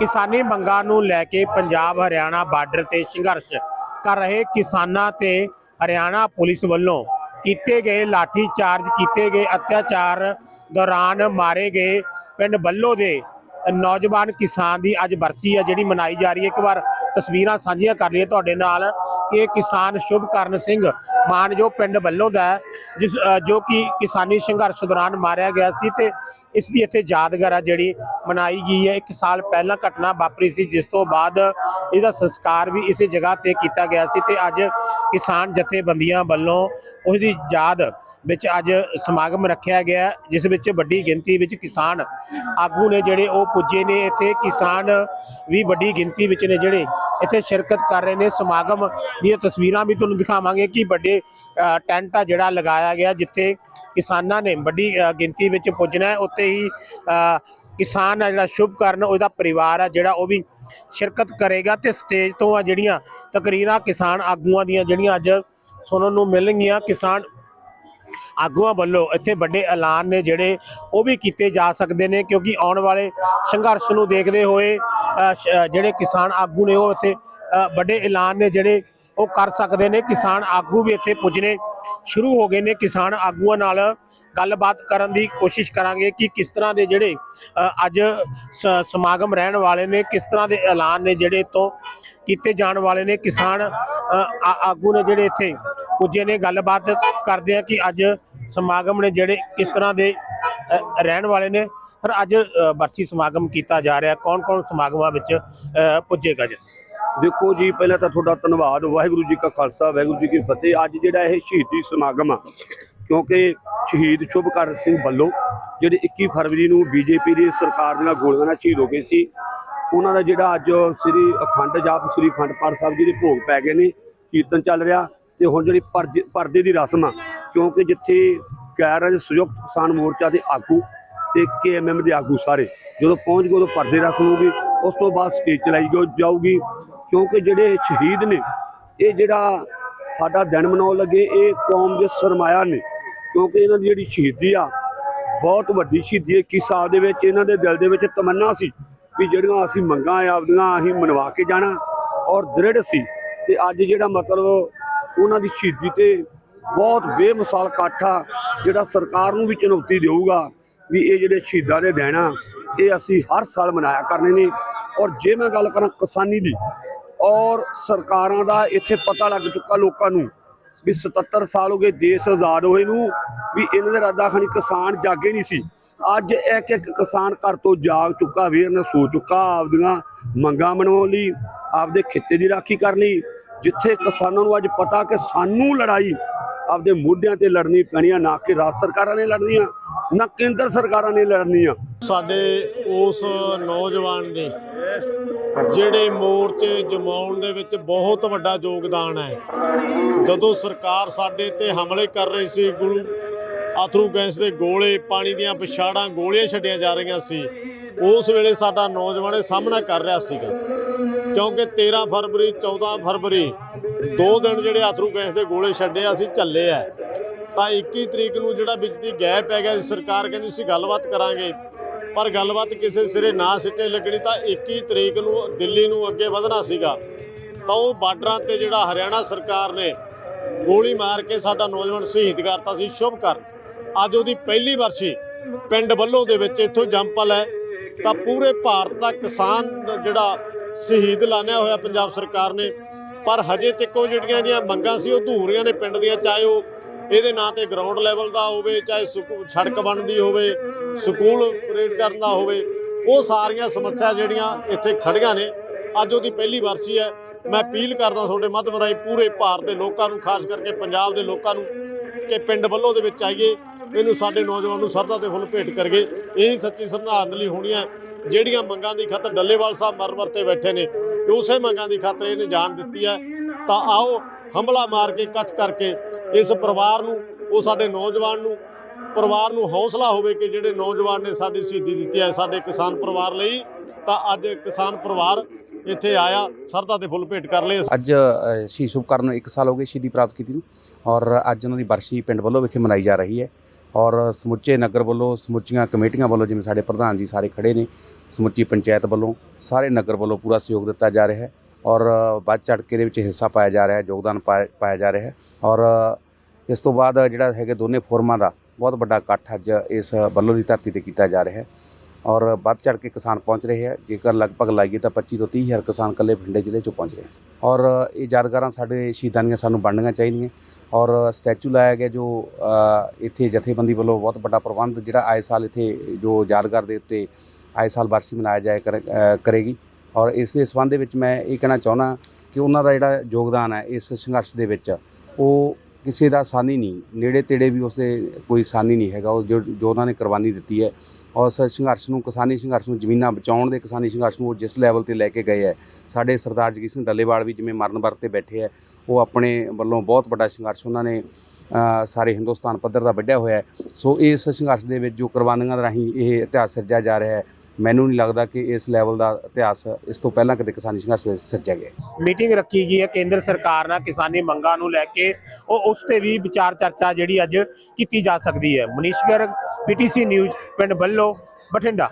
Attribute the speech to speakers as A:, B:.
A: ਕਿਸਾਨੀ ਮੰਗਾਂ ਨੂੰ ਲੈ ਕੇ ਪੰਜਾਬ ਹਰਿਆਣਾ ਬਾਰਡਰ ਤੇ ਸੰਘਰਸ਼ ਕਰ ਰਹੇ ਕਿਸਾਨਾਂ ਤੇ ਹਰਿਆਣਾ ਪੁਲਿਸ ਵੱਲੋਂ ਕੀਤੇ ਗਏ ਲਾਠੀ ਚਾਰਜ ਕੀਤੇ ਗਏ ਅਤਿਆਚਾਰ ਦੌਰਾਨ ਮਾਰੇ ਗਏ ਪਿੰਡ ਬੱਲੋ ਦੇ ਨੌਜਵਾਨ ਕਿਸਾਨ ਦੀ ਅੱਜ ਬਰਸੀ ਹੈ ਜਿਹੜੀ ਮਨਾਈ ਜਾ ਰਹੀ ਹੈ। ਇੱਕ ਵਾਰ ਤਸਵੀਰਾਂ ਸਾਂਝੀਆਂ ਕਰ ਲਈਏ ਤੁਹਾਡੇ ਨਾਲ। ਇਹ ਕਿਸਾਨ ਸ਼ੁਭਕਰਨ ਸਿੰਘ ਮਾਨ ਜੋ ਪਿੰਡ ਵੱਲੋਂ ਦਾ ਜਿਸ ਜੋ ਕਿ ਕਿਸਾਨੀ ਸੰਘਰਸ਼ ਦੌਰਾਨ ਮਾਰਿਆ ਗਿਆ ਸੀ ਤੇ ਇਸ ਦੀ ਇੱਥੇ ਯਾਦਗਾਰ ਆ ਜਿਹੜੀ ਮਨਾਈ ਗਈ ਹੈ। ਇੱਕ ਸਾਲ ਪਹਿਲਾਂ ਘਟਨਾ ਵਾਪਰੀ ਸੀ, ਜਿਸ ਤੋਂ ਬਾਅਦ ਇਹਦਾ ਸੰਸਕਾਰ ਵੀ ਇਸੇ ਜਗ੍ਹਾ ਤੇ ਕੀਤਾ ਗਿਆ ਸੀ ਤੇ ਅੱਜ ਕਿਸਾਨ ਜਥੇਬੰਦੀਆਂ ਵੱਲੋਂ ਉਸ ਦੀ ਯਾਦ ਵਿੱਚ ਅੱਜ ਸਮਾਗਮ ਰੱਖਿਆ ਗਿਆ ਜਿਸ ਵਿੱਚ ਵੱਡੀ ਗਿਣਤੀ ਵਿੱਚ ਕਿਸਾਨ ਆਗੂ ਨੇ ਜਿਹੜੇ ਉਹ ਪੁੱਜੇ ਨੇ। ਇੱਥੇ ਕਿਸਾਨ ਵੀ ਵੱਡੀ ਗਿਣਤੀ ਵਿੱਚ ਨੇ ਜਿਹੜੇ ਇੱਥੇ ਸ਼ਿਰਕਤ ਕਰ ਰਹੇ ਨੇ। ਸਮਾਗਮ ਦੀਆਂ ਤਸਵੀਰਾਂ ਵੀ ਤੁਹਾਨੂੰ ਦਿਖਾਵਾਂਗੇ ਕਿ ਵੱਡੇ ਟੈਂਟ ਆ ਜਿਹੜਾ ਲਗਾਇਆ ਗਿਆ ਜਿੱਥੇ ਕਿਸਾਨਾਂ ਨੇ ਵੱਡੀ ਗਿਣਤੀ ਵਿੱਚ ਪੁੱਜਣਾ ਹੈ। ਉੱਥੇ ਹੀ ਅ, ਕਿਸਾਨ ਆ ਜਿਹੜਾ ਸ਼ੁਭ ਕਰਨ ਉਹਦਾ ਪਰਿਵਾਰ ਆ ਜਿਹੜਾ ਉਹ ਵੀ ਸ਼ਿਰਕਤ ਕਰੇਗਾ ਤੇ ਸਟੇਜ ਤੋਂ ਆ ਜਿਹੜੀਆਂ ਤਕਰੀਰਾਂ ਕਿਸਾਨ ਆਗੂਆਂ ਦੀਆਂ ਜਿਹੜੀਆਂ ਅੱਜ ਸੁਣਨ ਨੂੰ ਮਿਲਣਗੀਆਂ। ਕਿਸਾਨ ਆਗੂਆਂ ਵੱਲੋਂ ਇੱਥੇ ਵੱਡੇ ਐਲਾਨ ਨੇ ਜਿਹੜੇ ਉਹ ਵੀ ਕੀਤੇ ਜਾ ਸਕਦੇ ਨੇ ਕਿਉਂਕਿ ਆਉਣ ਵਾਲੇ ਸੰਘਰਸ਼ ਨੂੰ ਦੇਖਦੇ ਹੋਏ ਜਿਹੜੇ ਕਿਸਾਨ ਆਗੂ ਨੇ ਉਹ ਇੱਥੇ ਵੱਡੇ ਐਲਾਨ ਨੇ ਜਿਹੜੇ ਉਹ ਕਰ ਸਕਦੇ ਨੇ। ਕਿਸਾਨ ਆਗੂ ਵੀ ਇੱਥੇ ਪੁੱਜਣੇ ਸ਼ੁਰੂ ਹੋ ਗਏ ਨੇ। ਕਿਸਾਨ ਆਗੂਆਂ ਨਾਲ ਗੱਲਬਾਤ ਕਰਨ ਦੀ ਕੋਸ਼ਿਸ਼ ਕਰਾਂਗੇ ਕਿ ਕਿਸ ਤਰ੍ਹਾਂ ਦੇ ਜਿਹੜੇ ਅੱਜ ਸ- ਸਮਾਗਮ ਰਹਿਣ ਵਾਲੇ ਨੇ, ਕਿਸ ਤਰ੍ਹਾਂ ਦੇ ਐਲਾਨ ਨੇ ਜਿਹੜੇ ਤੋਂ ਕੀਤੇ ਜਾਣ ਵਾਲੇ ਨੇ। ਕਿਸਾਨ ਆਗੂ ਨੇ ਜਿਹੜੇ ਇੱਥੇ ਪੁੱਜੇ ਨੇ। ਗੱਲਬਾਤ ਕਰਦੇ ਆ ਕਿ ਅੱਜ ਸਮਾਗਮ ਨੇ ਜਿਹੜੇ ਕਿਸ ਤਰ੍ਹਾਂ ਦੇ ਰਹਿਣ ਵਾਲੇ ਨੇ। ਪਰ ਅੱਜ ਬਰਸੀ ਸਮਾਗਮ ਕੀਤਾ ਜਾ ਰਿਹਾ। ਕੌਣ ਕੌਣ ਸਮਾਗਮਾਂ ਵਿੱਚ ਪੁੱਜੇਗਾ ਜੀ?
B: ਦੇਖੋ ਜੀ, ਪਹਿਲਾਂ ਤਾਂ ਤੁਹਾਡਾ ਧੰਨਵਾਦ। ਵਾਹਿਗੁਰੂ ਜੀ ਕਾ ਖਾਲਸਾ, ਵਾਹਿਗੁਰੂ ਜੀ ਕੀ ਫਤਿਹ। ਅੱਜ ਜਿਹੜਾ ਇਹ ਸ਼ਹੀਦੀ ਸਮਾਗਮ ਆ, ਕਿਉਂਕਿ ਸ਼ਹੀਦ ਸ਼ੁਭਕਰਨ ਸਿੰਘ ਵੱਲੋਂ ਜਿਹੜੇ 21 ਫਰਵਰੀ ਨੂੰ ਬੀਜੇਪੀ ਦੀ ਸਰਕਾਰ ਦੇ ਨਾਲ ਗੋਲੀਆਂ ਨਾਲ ਸ਼ਹੀਦ ਹੋ ਗਏ ਸੀ, ਉਹਨਾਂ ਦਾ ਜਿਹੜਾ ਅੱਜ ਸ੍ਰੀ ਅਖੰਡ ਜਾਪ, ਸ੍ਰੀ ਅਖੰਡ ਪਾਠ ਸਾਹਿਬ ਜੀ ਦੇ ਭੋਗ ਪੈ ਗਏ ਨੇ, ਕੀਰਤਨ ਚੱਲ ਰਿਹਾ ਤੇ ਹੁਣ ਜਿਹੜੀ ਪਰਜ- ਪਰਦੇ ਦੀ ਰਸਮ ਆ, ਕਿਉਂਕਿ ਜਿੱਥੇ ਗੈਰ ਰਾਜ ਸੰਯੁਕਤ ਕਿਸਾਨ ਮੋਰਚਾ ਦੇ ਆਗੂ ਤੇ ਕੇਐਮਐਮ ਦੇ ਆਗੂ ਸਾਰੇ, ਜਦੋਂ ਪਹੁੰਚ ਗਏ, ਉਦੋਂ ਪਰਦੇ ਰਸਮ ਹੋਊਗੀ ਉਸ ਤੋਂ ਬਾਅਦ ਸਟੇਜ ਚਲਾਈ ਜਾਊਗੀ। ਕਿਉਂਕਿ ਜਿਹੜੇ ਸ਼ਹੀਦ ਨੇ, ਇਹ ਜਿਹੜਾ ਸਾਡਾ ਦਿਨ ਮਨਾਉਣ ਲੱਗੇ, ਇਹ ਕੌਮ ਦੇ ਸਰਮਾਇਆ ਨੇ। ਕਿਉਂਕਿ ਇਹਨਾਂ ਦੀ ਜਿਹੜੀ ਸ਼ਹੀਦੀ ਆ, ਬਹੁਤ ਵੱਡੀ ਸ਼ਹੀਦੀ ਹੈ। 21 ਸਾਲ ਦੇ ਵਿੱਚ ਇਹਨਾਂ ਦੇ ਦਿਲ ਦੇ ਵਿੱਚ ਤਮੰਨਾ ਸੀ ਵੀ ਜਿਹੜੀਆਂ ਅਸੀਂ ਮੰਗਾਂ ਆਪਦੀਆਂ ਅਸੀਂ ਮਨਵਾ ਕੇ ਜਾਣਾ। ਔਰ ਦ੍ਰਿੜ ਸੀ। ਤੇ ਅੱਜ ਜਿਹੜਾ ਮਤਲਬ ਉਹਨਾਂ ਦੀ ਸ਼ਹੀਦੀ ਤੇ ਬਹੁਤ ਬੇਮਿਸਾਲ ਇਕੱਠ ਆ ਜਿਹੜਾ ਸਰਕਾਰ ਨੂੰ ਵੀ ਚੁਣੌਤੀ ਦੇਊਗਾ ਵੀ ਇਹ ਜਿਹੜੇ ਸ਼ਹੀਦਾਂ ਦੇ ਦਿਨ ਆ, ਇਹ ਅਸੀਂ ਹਰ ਸਾਲ ਮਨਾਇਆ ਕਰਨੇ ਨੇ। ਔਰ ਜੇ ਮੈਂ ਗੱਲ ਕਰਾਂ ਕਿਸਾਨੀ ਦੀ, ਔਰ ਸਰਕਾਰਾਂ ਦਾ ਇੱਥੇ ਪਤਾ ਲੱਗ ਚੁੱਕਾ ਲੋਕਾਂ ਨੂੰ ਵੀ 77 ਸਾਲ ਹੋ ਗਏ ਦੇਸ਼ ਆਜ਼ਾਦ ਹੋਏ ਨੂੰ, ਵੀ ਇਹਨਾਂ ਦੇ ਰਾਦਾ ਖਾਨੀ ਕਿਸਾਨ ਜਾਗੇ ਨਹੀਂ ਸੀ। ਅੱਜ ਇੱਕ ਇੱਕ ਕਿਸਾਨ ਘਰ ਤੋਂ ਜਾਗ ਚੁੱਕਾ ਵੀਰ ਹੋ ਚੁੱਕਾ, ਆਪਦੀਆਂ ਮੰਗਾਂ ਮਨਾਉਣ ਲਈ, ਆਪਦੇ ਖਿੱਤੇ ਦੀ ਰਾਖੀ ਕਰਨ ਲਈ, ਜਿੱਥੇ ਕਿਸਾਨਾਂ ਨੂੰ ਅੱਜ ਪਤਾ ਕਿ ਸਾਨੂੰ ਲੜਾਈ ਆਪਦੇ ਮੋਢਿਆਂ ਤੇ ਲੜਨੀ ਪੈਣੀ ਆ ਨਾ ਕਿ ਰਾਜ ਸਰਕਾਰਾਂ ਨੇ ਲੜਨੀਆਂ, ਨਾ ਕੇਂਦਰ ਸਰਕਾਰਾਂ ਨੇ ਲੜਨੀਆਂ।
C: ਸਾਡੇ ਉਸ ਨੌਜਵਾਨ ਦੇ, ਜਿਹੜੇ ਮੋਰਚੇ ਜਮਾਉਣ ਦੇ ਵਿੱਚ ਬਹੁਤ ਵੱਡਾ ਯੋਗਦਾਨ ਹੈ। ਜਦੋਂ ਸਰਕਾਰ ਸਾਡੇ ਤੇ ਹਮਲੇ ਕਰ ਰਹੀ ਸੀ, ਗੁਰੂ ਆਥਰੂ ਗੈਸ ਦੇ ਗੋਲੇ, ਪਾਣੀ ਦੀਆਂ ਪਿਛਾੜਾਂ, ਗੋਲੀਆਂ ਛੱਡੀਆਂ ਜਾ ਰਹੀਆਂ ਸੀ, ਉਸ ਵੇਲੇ ਸਾਡਾ ਨੌਜਵਾਨ ਇਹ ਸਾਹਮਣਾ ਕਰ ਰਿਹਾ ਸੀਗਾ। ਕਿਉਂਕਿ 13 ਫਰਵਰੀ 14 ਫਰਵਰੀ, ਦੋ ਦਿਨ ਜਿਹੜੇ ਆਥਰੂ ਗੈਸ ਦੇ ਗੋਲੇ ਛੱਡੇ ਅਸੀਂ ਝੱਲੇ ਆ। ਤਾਂ 21 ਤਰੀਕ ਨੂੰ ਜਿਹੜਾ ਵਿੱਚ ਗੈਪ ਪੈ ਗਿਆ ਸੀ ਸਰਕਾਰ ਕਹਿੰਦੀ ਸੀ ਗੱਲਬਾਤ ਕਰਾਂਗੇ, ਪਰ ਗੱਲਬਾਤ ਕਿਸੇ ਸਿਰੇ ਨਾ ਸਿੱਟੇ ਲੱਗਣੀ, ਤਾਂ 21 ਤਰੀਕ ਨੂੰ ਦਿੱਲੀ ਨੂੰ ਅੱਗੇ ਵਧਣਾ ਸੀਗਾ। ਤਾਂ ਉਹ ਬਾਰਡਰਾਂ ਤੇ ਜਿਹੜਾ ਹਰਿਆਣਾ ਸਰਕਾਰ ਨੇ ਗੋਲੀ ਮਾਰ ਕੇ ਸਾਡਾ ਨੌਜਵਾਨ ਸ਼ਹੀਦ ਕਰਤਾ ਸੀ, ਸ਼ੁਭ ਕਰਨ ਅੱਜ ਉਹਦੀ ਪਹਿਲੀ ਵਰਸੀ ਪਿੰਡ ਵੱਲੋਂ ਦੇ ਵਿੱਚ ਇੱਥੋਂ ਜੰਪਲ ਹੈ। ਤਾਂ ਪੂਰੇ ਭਾਰਤ ਦਾ ਕਿਸਾਨ ਜਿਹੜਾ ਸ਼ਹੀਦ ਲਾਣਿਆ ਹੋਇਆ ਪੰਜਾਬ ਸਰਕਾਰ ਨੇ। ਪਰ ਹਜੇ ਤੱਕ ਉਹ ਜਿਹੜੀਆਂ ਦੀਆਂ ਮੰਗਾਂ ਸੀ, ਉਹ ਅਧੂਰੀਆਂ ਨੇ ਪਿੰਡ ਦੀਆਂ, ਚਾਹੇ ਉਹ ਇਹਦੇ ਨਾਂ ਤੇ ਗਰਾਊਂਡ ਲੈਵਲ ਦਾ ਹੋਵੇ, ਚਾਹੇ ਸਕੂ- ਸੜਕ ਬਣਦੀ ਹੋਵੇ, ਸਕੂਲ ਪਰੇਡ ਕਰਨ ਦਾ ਹੋਵੇ, ਉਹ ਸਾਰੀਆਂ ਸਮੱਸਿਆ ਜਿਹੜੀਆਂ ਇੱਥੇ ਖੜੀਆਂ ਨੇ। ਅੱਜ ਉਹਦੀ ਪਹਿਲੀ ਵਰਸੀ ਹੈ। ਮੈਂ ਅਪੀਲ ਕਰਦਾ ਤੁਹਾਡੇ ਮਾਧਿਅਮ ਰਾਹੀਂ ਪੂਰੇ ਭਾਰਤ ਦੇ ਲੋਕਾਂ ਨੂੰ, ਖਾਸ ਕਰਕੇ ਪੰਜਾਬ ਦੇ ਲੋਕਾਂ ਨੂੰ, ਕਿ ਪਿੰਡ ਵੱਲੋਂ ਦੇ ਵਿੱਚ ਆਈਏ। ਇਹਨੂੰ ਸਾਡੇ ਨੌਜਵਾਨ ਨੂੰ ਸਰਦਾ ਦੇ ਫੁੱਲ ਭੇਟ ਕਰਗੇ ਇਹੀ ਸੱਚੀ ਸ਼ਰਧਾਂਜਲੀ ਹੋਣੀ ਹੈ। ਜਿਹੜੀਆਂ ਮੰਗਾਂ ਦੀ ਖਾਤਰ ਡੱਲੇਵਾਲ ਸਾਹਿਬ ਮਰ ਮਰ ਤੇ ਬੈਠੇ ਨੇ ਤੇ ਉਸੇ ਮੰਗਾਂ ਦੀ ਖਾਤਰ ਇਹਨੇ ਜਾਨ ਦਿੱਤੀ ਹੈ। ਤਾਂ ਆਓ ਹਮਲਾ ਮਾਰ ਕੇ ਇਕੱਠ ਕਰਕੇ ਇਸ ਪਰਿਵਾਰ ਨੂੰ ਉਹ ਸਾਡੇ ਨੌਜਵਾਨ ਨੂੰ ਪਰਿਵਾਰ ਨੂੰ ਹੌਸਲਾ ਹੋਵੇ ਕਿ ਜਿਹੜੇ ਨੌਜਵਾਨ ਨੇ ਸਾਡੀ ਸ਼ਹੀਦੀ ਦਿੱਤੀ ਹੈ ਸਾਡੇ ਕਿਸਾਨ ਪਰਿਵਾਰ ਲਈ ਤਾਂ ਅੱਜ ਕਿਸਾਨ ਪਰਿਵਾਰ ਇੱਥੇ ਆਇਆ ਸਰਦਾ ਦੇ ਫੁੱਲ ਭੇਟ ਕਰ ਲਏ
D: ਅੱਜ ਅ, ਸ਼ਹੀਦ ਸ਼ੁਭਕਰਨ ਨੂੰ 1 ਸਾਲ ਹੋ ਗਏ ਸ਼ਹੀਦੀ ਪ੍ਰਾਪਤ ਕੀਤੀ ਨੂੰ ਔਰ ਅੱਜ ਉਹਨਾਂ ਦੀ ਬਰਸੀ ਪਿੰਡ ਵੱਲੋਂ ਵਿਖੇ ਮਨਾਈ ਜਾ ਰਹੀ ਹੈ। ਔਰ ਸਮੁੱਚੇ ਨਗਰ ਵੱਲੋਂ, ਸਮੁੱਚੀਆਂ ਕਮੇਟੀਆਂ ਵੱਲੋਂ ਜਿਵੇਂ ਸਾਡੇ ਪ੍ਰਧਾਨ ਜੀ ਸਾਰੇ ਖੜੇ ਨੇ, ਸਮੁੱਚੀ ਪੰਚਾਇਤ ਵੱਲੋਂ ਸਾਰੇ ਨਗਰ ਵੱਲੋਂ ਪੂਰਾ ਸਹਿਯੋਗ ਦਿੱਤਾ ਜਾ ਰਿਹਾ ਹੈ ਔਰ ਵੱਧ ਚੜ੍ਹ ਕੇ ਦੇ ਵਿੱਚ ਹਿੱਸਾ ਪਾਇਆ ਜਾ ਰਿਹਾ ਹੈ, ਯੋਗਦਾਨ ਪਾਇਆ ਪਾਇਆ ਜਾ ਰਿਹਾ ਹੈ ਔਰ ਇਸ ਤੋਂ ਬਾਅਦ ਜਿਹੜਾ ਹੈਗੇ ਦੋਨੇ ਫੋਰਮਾਂ ਦਾ ਬਹੁਤ ਵੱਡਾ ਇਕੱਠ ਅੱਜ ਇਸ ਵੱਲੋਂ ਦੀ ਧਰਤੀ ਤੇ ਕੀਤਾ ਜਾ ਰਿਹਾ ਹੈ ਔਰ ਵੱਧ ਚੜ੍ਹ ਕੇ ਕਿਸਾਨ ਪਹੁੰਚ ਰਹੇ ਹੈ, ਜੇਕਰ ਲਗਭਗ ਲਾਈਏ ਤਾਂ 25 ਤੋਂ 30 ਹਜ਼ਾਰ ਕਿਸਾਨ ਇਕੱਲੇ ਬਠਿੰਡੇ ਜ਼ਿਲ੍ਹੇ 'ਚੋਂ ਪਹੁੰਚ ਰਹੇ ਔਰ ਇਹ ਯਾਦਗਾਰਾਂ ਸਾਡੇ ਸ਼ਹੀਦਾਂ ਦੀਆਂ ਸਾਨੂੰ ਬਣਨੀਆਂ ਚਾਹੀਦੀਆਂ ਔਰ ਸਟੈਚੂ ਲਾਇਆ ਗਿਆ ਜੋ ਇੱਥੇ ਜਥੇਬੰਦੀ ਵੱਲੋਂ ਬਹੁਤ ਵੱਡਾ ਪ੍ਰਬੰਧ ਜਿਹੜਾ ਆਏ ਸਾਲ ਇੱਥੇ ਜੋ ਯਾਦਗਾਰ ਦੇ ਉੱਤੇ ਆਏ ਸਾਲ ਵਰਸੀ ਮਨਾਇਆ ਜਾਇਆ ਕਰ- ਕਰੇਗੀ। ਔਰ ਇਸ ਦੇ ਸੰਬੰਧ ਦੇ ਵਿੱਚ ਮੈਂ ਇਹ ਕਹਿਣਾ ਚਾਹੁੰਦਾ ਕਿ ਉਹਨਾਂ ਦਾ ਜਿਹੜਾ ਯੋਗਦਾਨ ਹੈ ਇਸ ਸੰਘਰਸ਼ ਦੇ ਵਿੱਚ, ਉਹ ਕਿਸੇ ਦਾ ਸਾਨੀ ਨਹੀਂ। ਨੇੜੇ ਤੇੜੇ ਵੀ ਉਸਦੇ ਕੋਈ ਸਾਨੀ ਨਹੀਂ ਹੈਗਾ। ਉਹ ਜੋ ਜੋ ਉਹਨਾਂ ਨੇ ਕੁਰਬਾਨੀ ਦਿੱਤੀ ਹੈ। ਉਸ ਸੰਘਰਸ਼ ਨੂੰ, ਕਿਸਾਨੀ ਸੰਘਰਸ਼ ਨੂੰ ਜ਼ਮੀਨਾਂ ਬਚਾਉਣ ਦੇ ਕਿਸਾਨੀ ਸੰਘਰਸ਼ ਨੂੰ ਉਹ ਜਿਸ ਲੈਵਲ ਤੇ ਲੈ ਕੇ ਗਏ ਹੈ। ਸਾਡੇ ਸਰਦਾਰ ਜਗੀਰ ਸਿੰਘ ਡੱਲੇਵਾਲ ਵੀ ਜਿਵੇਂ ਮਰਨ ਵਰਤ ਬੈਠੇ ਹੈ, ਉਹ ਆਪਣੇ ਵੱਲੋਂ ਬਹੁਤ ਵੱਡਾ ਸੰਘਰਸ਼ ਉਹਨਾਂ ਨੇ ਸਾਰੇ ਹਿੰਦੁਸਤਾਨ ਪੱਧਰ ਦਾ ਵੱਢਿਆ ਹੋਇਆ ਸੋ ਇਸ ਸੰਘਰਸ਼ ਦੇ ਵਿੱਚ ਜੋ ਕੁਰਬਾਨੀਆਂ ਰਾਹੀਂ ਇਹ ਇਤਿਹਾਸ ਸਿਰਜਿਆ ਜਾ ਰਿਹਾ ਹੈ ਮੈਨੂੰ ਨਹੀਂ ਲੱਗਦਾ ਕਿ ਇਸ ਲੈਵਲ ਦਾ ਇਤਿਹਾਸ ਇਸ ਤੋਂ ਪਹਿਲਾਂ ਕਦੇ ਕਿਸਾਨੀ ਸੰਘਰਸ਼ ਵਿੱਚ ਸਿਰਜਿਆ ਗਿਆ
A: ਮੀਟਿੰਗ ਰੱਖੀ ਗਈ ਹੈ, ਕੇਂਦਰ ਸਰਕਾਰ ਨਾਲ ਕਿਸਾਨੀ ਮੰਗਾਂ ਨੂੰ ਲੈ ਕੇ। ਉਹ ਉਸ ਤੇ ਵੀ ਵਿਚਾਰ ਚਰਚਾ ਜਿਹੜੀ ਅੱਜ ਕੀਤੀ ਜਾ ਸਕਦੀ ਹੈ। ਮਨੀਸ਼ ਗਰਗ ਪੀਟੀਸੀ ਨਿਊਜ਼ ਪਿੰਡ ਬੱਲੋ, ਬਠਿੰਡਾ।